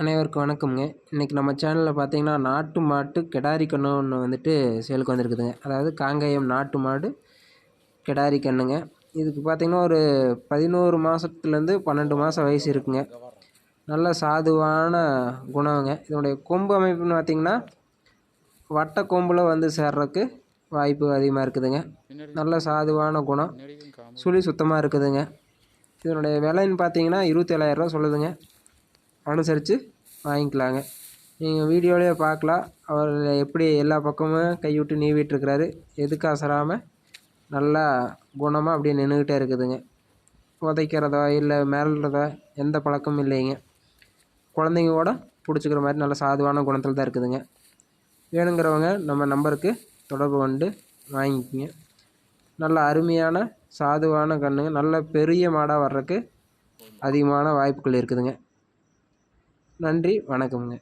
அனைவருக்கும் வணக்கம்ங்க. இன்றைக்கி நம்ம சேனலில் பார்த்தீங்கன்னா நாட்டு மாட்டு கிடாரி கன்று ஒன்று வந்துட்டு சேலுக்கு வந்திருக்குதுங்க. அதாவது காங்கேயம் நாட்டு மாடு கிடாரி கன்றுங்க இதுக்கு பார்த்திங்கன்னா ஒரு பதினோரு மாதத்துலேருந்து பன்னெண்டு மாதம் வயசு இருக்குங்க. நல்ல சாதுவான குணங்க. இதனுடைய கொம்பு அமைப்புன்னு பார்த்திங்கன்னா வட்ட கொம்பில் வந்து சேர்றதுக்கு வாய்ப்பு அதிகமாக இருக்குதுங்க. நல்ல சாதுவான குணம். சுழி சுத்தமாக இருக்குதுங்க. இதனுடைய விலைன்னு பார்த்தீங்கன்னா இருபத்தேழாயிரரூவா சொல்லுதுங்க. அனுசரித்து வாங்கிக்கலாங்க. நீங்கள் வீடியோலேயே பார்க்கலாம் அவர் எப்படி எல்லா பக்கமும் கைவிட்டு நீவிட்டுருக்கிறாரு எதுக்கு அசராமல் நல்லா குணமாக அப்படியே நின்றுக்கிட்டே இருக்குதுங்க. உதைக்கிறதோ இல்லை மிரள்றதோ எந்த பழக்கமும் இல்லைங்க. குழந்தைங்க கூட பிடிச்சிக்கிற மாதிரி நல்ல சாதுவான குணத்தில் தான் இருக்குதுங்க. வேணுங்கிறவங்க நம்ம நம்பருக்கு தொடர்பு கொண்டு வாங்கிக்கிங்க. நல்ல அருமையான சாதுவான கண்ணுங்க. நல்ல பெரிய மாடாக வர்றதுக்கு அதிகமான வாய்ப்புகள் இருக்குதுங்க. நன்றி வணக்கமுங்க.